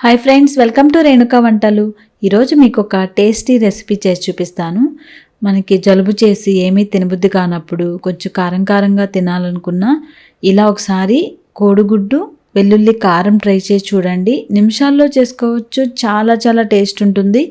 Hi friends welcome to Renuka వంటలు ఈరోజు మీకు ఒక టేస్టీ రెసిపీ చేసి చూపిస్తాను. మనకి జలుబు చేసి ఏమీ తినబుద్ధి కానప్పుడు కొంచెం కారం కారంగా తినాలనుకున్నా ఇలా ఒకసారి కోడిగుడ్డు వెల్లుల్లి కారం ట్రై చేసి చూడండి. నిమిషాల్లో చేసుకోవచ్చు. చాలా చాలా టేస్ట్ ఉంటుంది.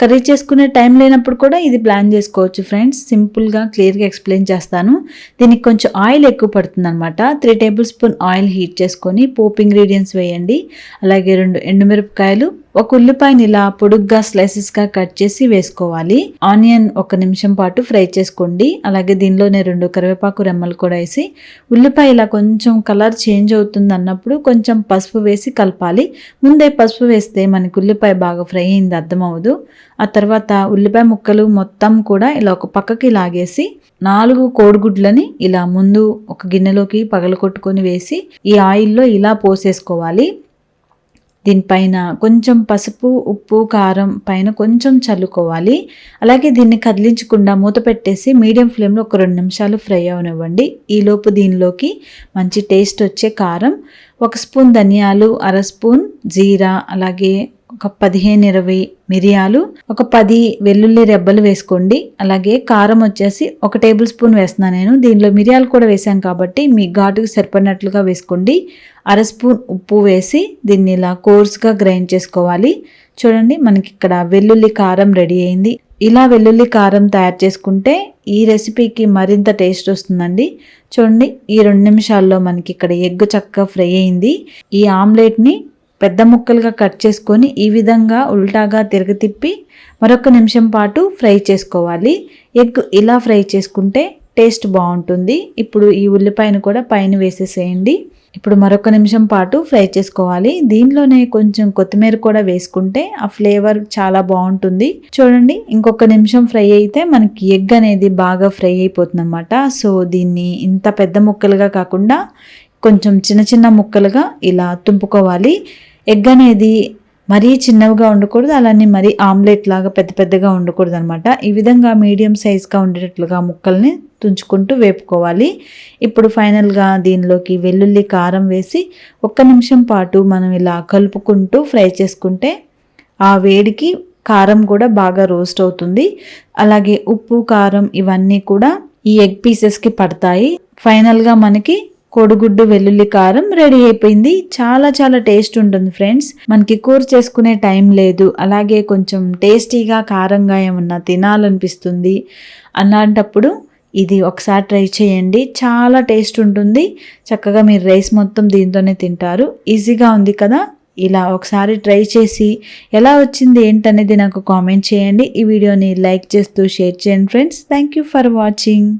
కర్రీ చేసుకునే టైం లేనప్పుడు కూడా ఇది ప్లాన్ చేసుకోవచ్చు ఫ్రెండ్స్. సింపుల్గా క్లియర్గా ఎక్స్ప్లెయిన్ చేస్తాను. దీనికి కొంచెం ఆయిల్ ఎక్కువ పడుతుంది అనమాట three tablespoon oil heat చేసుకొని పోపు ఇంగ్రీడియంట్స్ వేయండి. అలాగే రెండు ఎండుమిరపకాయలు ఒక ఉల్లిపాయని ఇలా పొడుగ్గా స్లైసెస్గా కట్ చేసి వేసుకోవాలి. ఆనియన్ ఒక నిమిషం పాటు ఫ్రై చేసుకోండి. అలాగే దీనిలోనే రెండు కరివేపాకు రెమ్మలు కూడా వేసి ఉల్లిపాయ ఇలా కొంచెం కలర్ చేంజ్ అవుతుంది అన్నప్పుడు కొంచెం పసుపు వేసి కలపాలి. ముందే పసుపు వేస్తే మనకి ఉల్లిపాయ బాగా ఫ్రై అయింది అర్థమవుదు ఆ తర్వాత ఉల్లిపాయ ముక్కలు మొత్తం కూడా ఇలా ఒక పక్కకి లాగేసి నాలుగు కోడిగుడ్లని ఇలా ముందు ఒక గిన్నెలోకి పగలకొట్టుకొని వేసి ఈ ఆయిల్లో ఇలా పోసేసుకోవాలి. దీనిపైన కొంచెం పసుపు ఉప్పు కారం పైన కొంచెం చల్లుకోవాలి. అలాగే దీన్ని కదిలించకుండా మూత పెట్టేసి మీడియం ఫ్లేమ్లో ఒక రెండు నిమిషాలు ఫ్రై అవనివ్వండి. ఈలోపు దీనిలోకి మంచి టేస్ట్ వచ్చే కారం ఒక స్పూన్ ధనియాలు అర స్పూన్ జీరా అలాగే ఒక పదిహేను ఇరవై మిరియాలు ఒక పది వెల్లుల్లి రెబ్బలు వేసుకోండి. అలాగే కారం వచ్చేసి ఒక టేబుల్ స్పూన్ వేస్తున్నాను నేను. దీనిలో మిరియాలు కూడా వేసాం కాబట్టి మీ ఘాటుకు సరిపడినట్లుగా వేసుకోండి. అర స్పూన్ ఉప్పు వేసి దీన్ని ఇలా కోర్స్గా గ్రైండ్ చేసుకోవాలి. చూడండి మనకి ఇక్కడ వెల్లుల్లి కారం రెడీ అయింది. ఇలా వెల్లుల్లి కారం తయారు చేసుకుంటే ఈ రెసిపీకి మరింత టేస్ట్ వస్తుందండి. చూడండి ఈ రెండు నిమిషాల్లో మనకి ఇక్కడ ఎగ్ చక్కగా ఫ్రై అయింది. ఈ ఆమ్లెట్ని పెద్ద ముక్కలుగా కట్ చేసుకొని ఈ విధంగా ఉల్టాగా తిరగతిప్పి మరొక నిమిషం పాటు ఫ్రై చేసుకోవాలి. ఎగ్ ఇలా ఫ్రై చేసుకుంటే టేస్ట్ బాగుంటుంది. ఇప్పుడు ఈ ఉల్లిపాయను కూడా పైన వేసేసేయండి. ఇప్పుడు మరొక నిమిషం పాటు ఫ్రై చేసుకోవాలి. దీనిలోనే కొంచెం కొత్తిమీర కూడా వేసుకుంటే ఆ ఫ్లేవర్ చాలా బాగుంటుంది. చూడండి ఇంకొక నిమిషం ఫ్రై అయితే మనకి ఎగ్ అనేది బాగా ఫ్రై అయిపోతుంది అనమాట సో దీన్ని ఇంత పెద్ద ముక్కలుగా కాకుండా కొంచెం చిన్న చిన్న ముక్కలుగా ఇలా తుంపుకోవాలి. ఎగ్ అనేది మరీ చిన్నవిగా ఉండకూడదు అలానే మరీ ఆమ్లెట్ లాగా పెద్ద పెద్దగా ఉండకూడదు అనమాట ఈ విధంగా మీడియం సైజ్గా ఉండేటట్లుగా ముక్కల్ని తుంచుకుంటూ వేపుకోవాలి. ఇప్పుడు ఫైనల్గా దీనిలోకి వెల్లుల్లి కారం వేసి ఒక్క నిమిషం పాటు మనం ఇలా కలుపుకుంటూ ఫ్రై చేసుకుంటే ఆ వేడికి కారం కూడా బాగా రోస్ట్ అవుతుంది. అలాగే ఉప్పు కారం ఇవన్నీ కూడా ఈ ఎగ్ పీసెస్కి పడతాయి. ఫైనల్గా మనకి కోడిగుడ్డు వెల్లుల్లి కారం రెడీ అయిపోయింది. చాలా చాలా టేస్ట్ ఉంటుంది ఫ్రెండ్స్. మనకి కూర చేసుకునే టైం లేదు. అలాగే కొంచెం టేస్టీగా కారంగా ఏమన్నా తినాలనిపిస్తుంది అలాంటప్పుడు ఇది ఒకసారి ట్రై చేయండి. చాలా టేస్ట్ ఉంటుంది. చక్కగా మీరు రైస్ మొత్తం దీంతోనే తింటారు. ఈజీగా ఉంది కదా? ఇలా ఒకసారి ట్రై చేసి ఎలా వచ్చింది ఏంటనేది నాకు కామెంట్ చేయండి. ఈ వీడియోని లైక్ చేస్తూ షేర్ చేయండి friends. Thank you for watching.